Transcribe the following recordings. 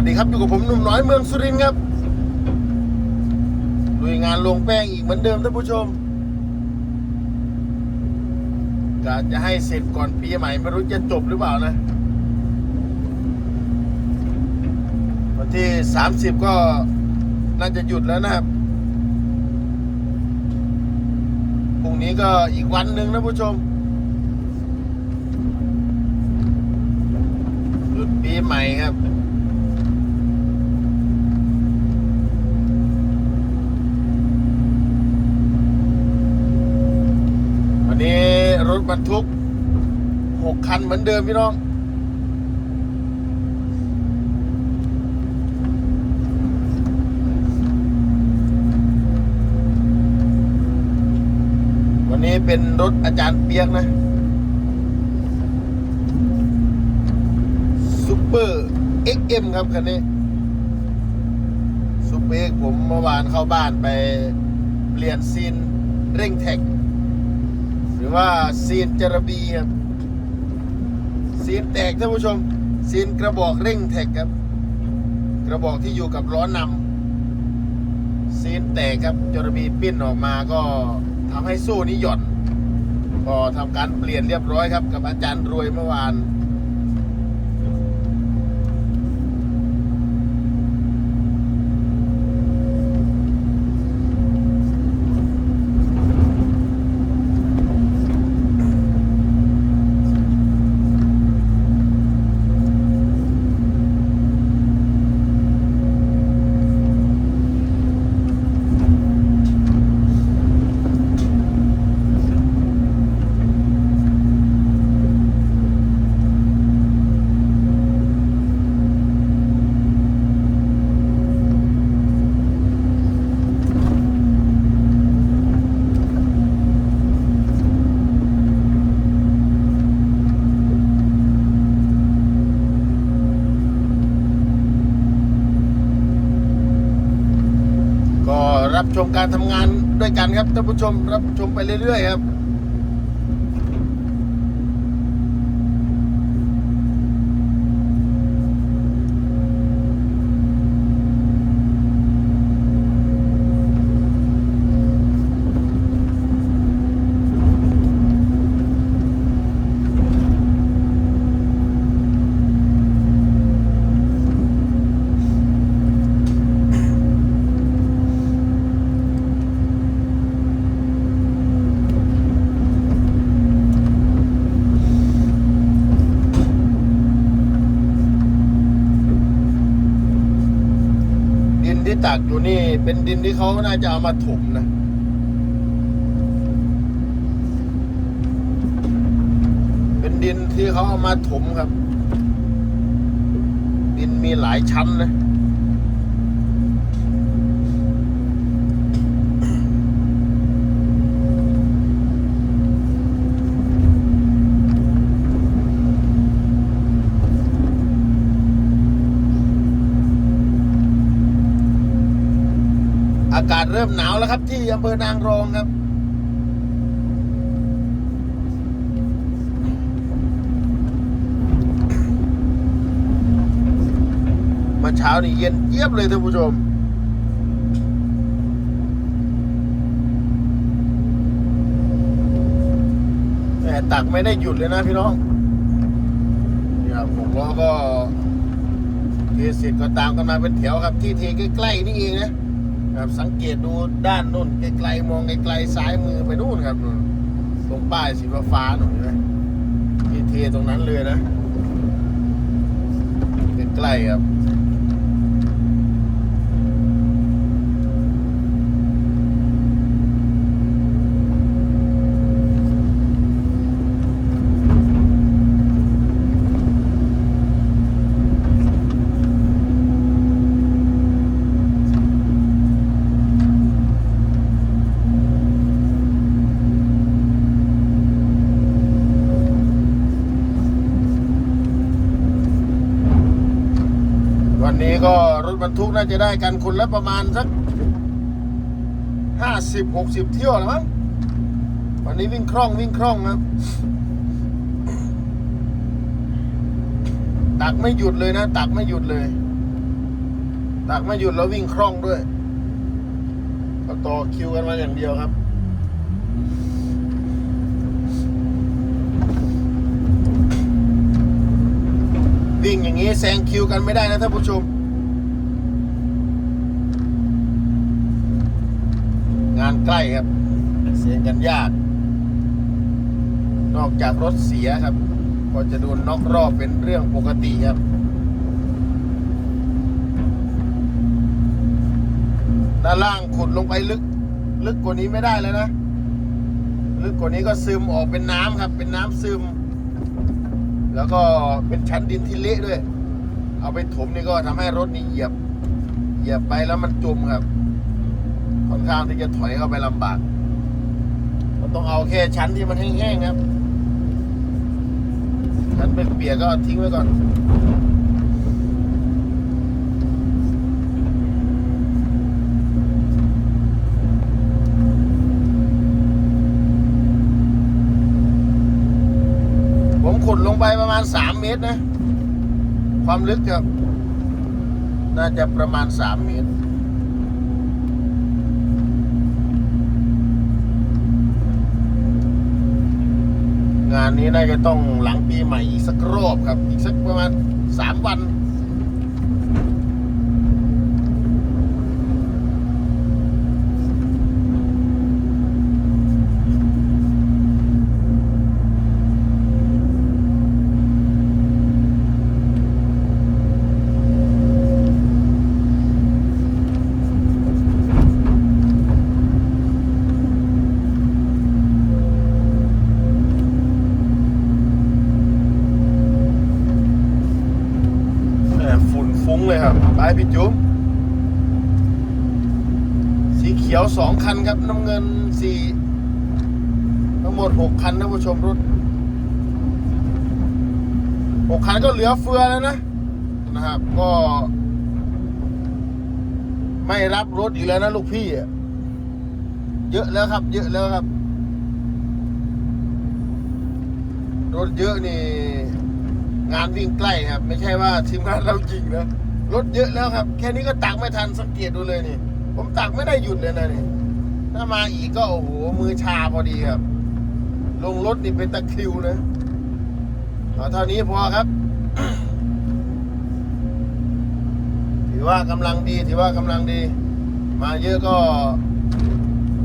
วัสดีครับอยู่กับผมหนุ่มน้อยเมืองสุรินทร์ครับลุยงานลงแป้งอีกเหมือนเดิมท่านผู้ชมกะจะให้เสร็จก่อนปีใหม่ไม่รู้จะจบหรือเปล่านะ วันที่ 30 ก็น่าจะหยุดแล้วนะครับพรุ่งนี้ก็อีกวันหนึ่งนะผู้ชมหยุดปีใหม่ครับ วันนี้ร ถบรรทุกหกคันเหมือนเดิมพี่น้อง วันนี้เป็นรถอาจารย์เปียกนะซูเปอร์ XM ครับคันนี้ซูเปอร์ผมเมื่อวานเข้าบ้านไปเปลี่ยนซีนเร่งแท็ก รือว่าซีนจระบีครับซีนแตกท่านผู้ชมซีนกระบอกเร่งแท็กครับ กระบอกที่อยู่กับล้อนำซีนแตกครับจระบีปิ้นออกมาก็ทำให้สู้นี้หย่อนพอทำการเปลี่ยนเรียบร้อยครับ กับอาจารย์รวยเมื่อวาน ก็รับชม การทำงานด้วยกันครับท่านผู้ชมรับชมไปเรื่อยๆครับ นี่เป็นดินที่เขาน่าจะเอามาถมนะเป็นดินที่เขาเอามาถมครับ ดินมีหลายชั้นนะ อากาศเริ่มหนาวแล้วครับ ที่อำเภอนางรองครับมาเช้านี่เย็นเยียบเลยท่านผู้ชมแต่ตักไม่ได้หยุดเลยนะพี่น้องเนี่ยผมล้อก็เทเสร็จก็ตามกันมาเป็นแถวครับ ที่เทใกล้ๆนี่เองนะ ครับสังเกตดูด้านนู่นไกลๆมองไกลๆซ้ายมือไปนู่นครับนู่นตรงป้ายสีฟ้าหน่อยนะที่เทตรงนั้นเลยนะใกล้ๆครับ วั นี้ก็รถบรรทุกน่าจะได้กันคนละประมาณสักห้าสิบหกสิบเที่ยวแล้วมั้งวันนี้วิ่งคล่องวิ่งคล่องครับตักไม่หยุดเลยนะ ตักไม่หยุดเลย ตักไม่หยุดแล้ววิ่งคล่องด้วยก็ต่อคิวกันมาอย่างเดียวครับวิ่งอย่างนี้แซงคิวกันไม่ได้นะท่านผู้ชมานใกล้ครับ เสียงกันยาก นอกจากรถเสียครับ ก็จะโดนน็อกรอบเป็นเรื่องปกติครับ ด้านล่างขุดลงไปลึก ลึกกว่านี้ไม่ได้แล้วนะ ลึกกว่านี้ก็ซึมออกเป็นน้ำครับ เป็นน้ำซึม แล้วก็เป็นชั้นดินที่เละด้วย เอาไปถมนี่ก็ทำให้รถนี่เหยียบ เหยียบไปแล้วมันจมครับ ค่อนข้างที่จะถอยเข้าไปลำบากเราต้องเอาแค่ชั้นที่มันแห้งๆครับชั้นเป็นเปียกๆก็ทิ้งไว้ก่อนผมขุดลงไปประมาณสามเมตรนะ ความลึกครับ น่าจะประมาณสามเมตร งานนี้น่าจะต้องหลังปีใหม่อีกสักรอบครับ อีกสักประมาณสามวัน แหม่ฝุ่นฟุ้งเลยครับ ไปพี่จุ๊บ สีเขียวสองคันครับ น้ำเงินสี่ทั้งหมดหกคันนะผู้ชมรถหกคันก็เหลือเฟือแล้วนะ นะครับ ก็ ไม่รับรถอีกแล้วนะลูกพี่เยอะแล้วครับ เยอะแล้วครับ รถเยอะนี่ งานวิ่งใกล้ครับ ไม่ใช่ว่าทีมงานเราจริงนะ รถเยอะแล้วครับ แค่นี้ก็ตักไม่ทันสังเกตดูเลยนี่ ผมตักไม่ได้หยุดเลยนะนี่ ถ้ามาอีกก็โอ้โหมือชาพอดีครับ ลงรถนี่เป็นตะคริวนะเอาเท่านี้พอครับ ถือว่ากำลังดีถือว่ากำลังดี มาเยอะก็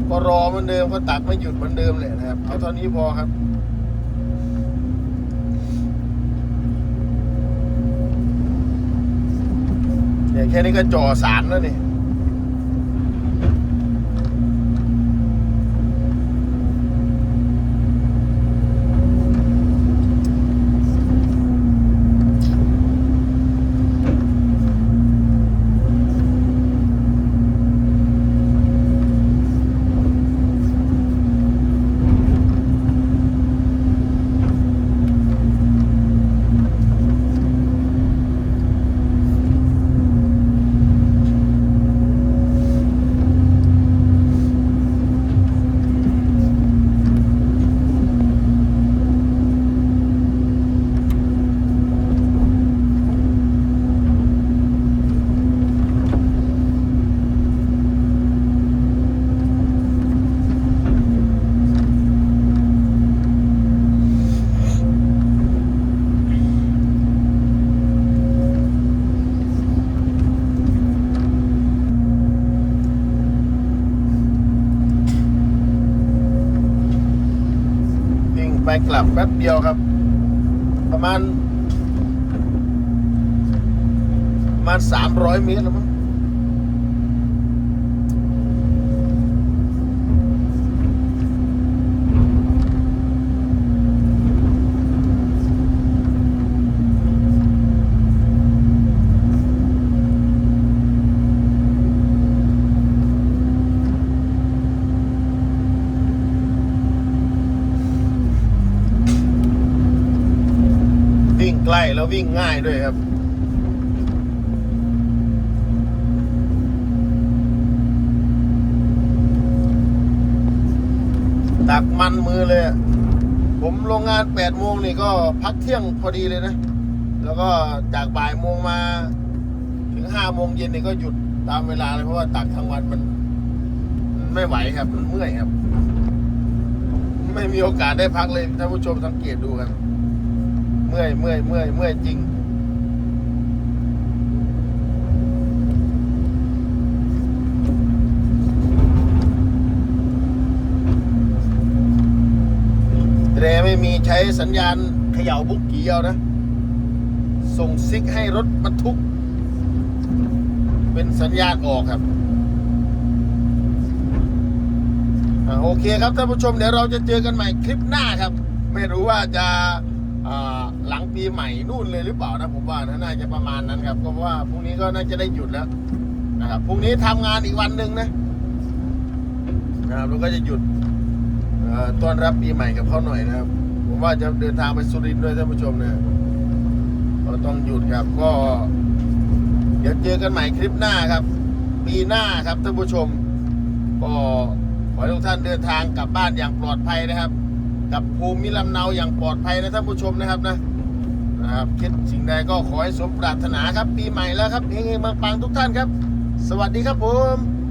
ก็รอเหมือนเดิมก็ตักไม่หยุดเหมือนเดิมเลยนะครับ เอาเท่านี้พอครับ เนี่ยแค่นี้ก็จ่อสารแล้วนี่ กลับแป๊บเดียวครับ ประมาณประมาณสามร้อยเมตรแล้วมั้งวิ่ง ใกล้แล้ววิ่งง่ายด้วยครับตักมันมือเลย ผมลงงานแปดโมงนี่ก็พักเที่ยงพอดีเลยนะ แล้วก็จากบ่ายโมงมา ถึงห้าโมงเย็นนี่ก็หยุดตามเวลาเลยเพราะว่าตักทั้งวันมันไม่ไหวครับ มันเมื่อยครับ ไม่มีโอกาสได้พักเลยท่านผู้ชมสังเกตดูกัน มื่อยเมื่อยเมื่อยเมื่อยจริงแรไม่มีใช้สัญญาณเขย่าบุกกี้เอานะ ส่งซิกให้รถบรรทุก เป็นสัญญาณออกครับโอเคครับท่านผู้ชมเดี๋ยวเราจะเจอกันใหม่คลิปหน้าครับ ไม่รู้ว่าจะ หลังปีใหม่นู่นเลยหรือเปล่านะผมว่านะน่าจะประมาณนั้นครับ เพราะว่าพรุ่งนี้ก็น่าจะได้หยุดแล้วนะครับพรุ่งนี้ทำงานอีกวันหนึ่งนะนะครับเราก็จะหยุดต้อนรับปีใหม่กับเขาหน่อยนะครับ ผมว่าจะเดินทางไปสุรินทร์ด้วยท่านผู้ชมนะก็ต้องหยุดครับก็ เดี๋ยวเจอกันใหม่คลิปหน้าครับ ปีหน้าครับท่านผู้ชมก็ขอให้ทุกท่านเดินทางกลับบ้านอย่างปลอดภัยนะครับ กับภูมิลำเนาอย่างปลอดภัยนะท่านผู้ชมนะครับนะนะครับคิดสิ่งใดก็ขอให้สมปรารถนาครับ ปีใหม่แล้วครับเฮงๆปังๆทุกท่านครับ สวัสดีครับผม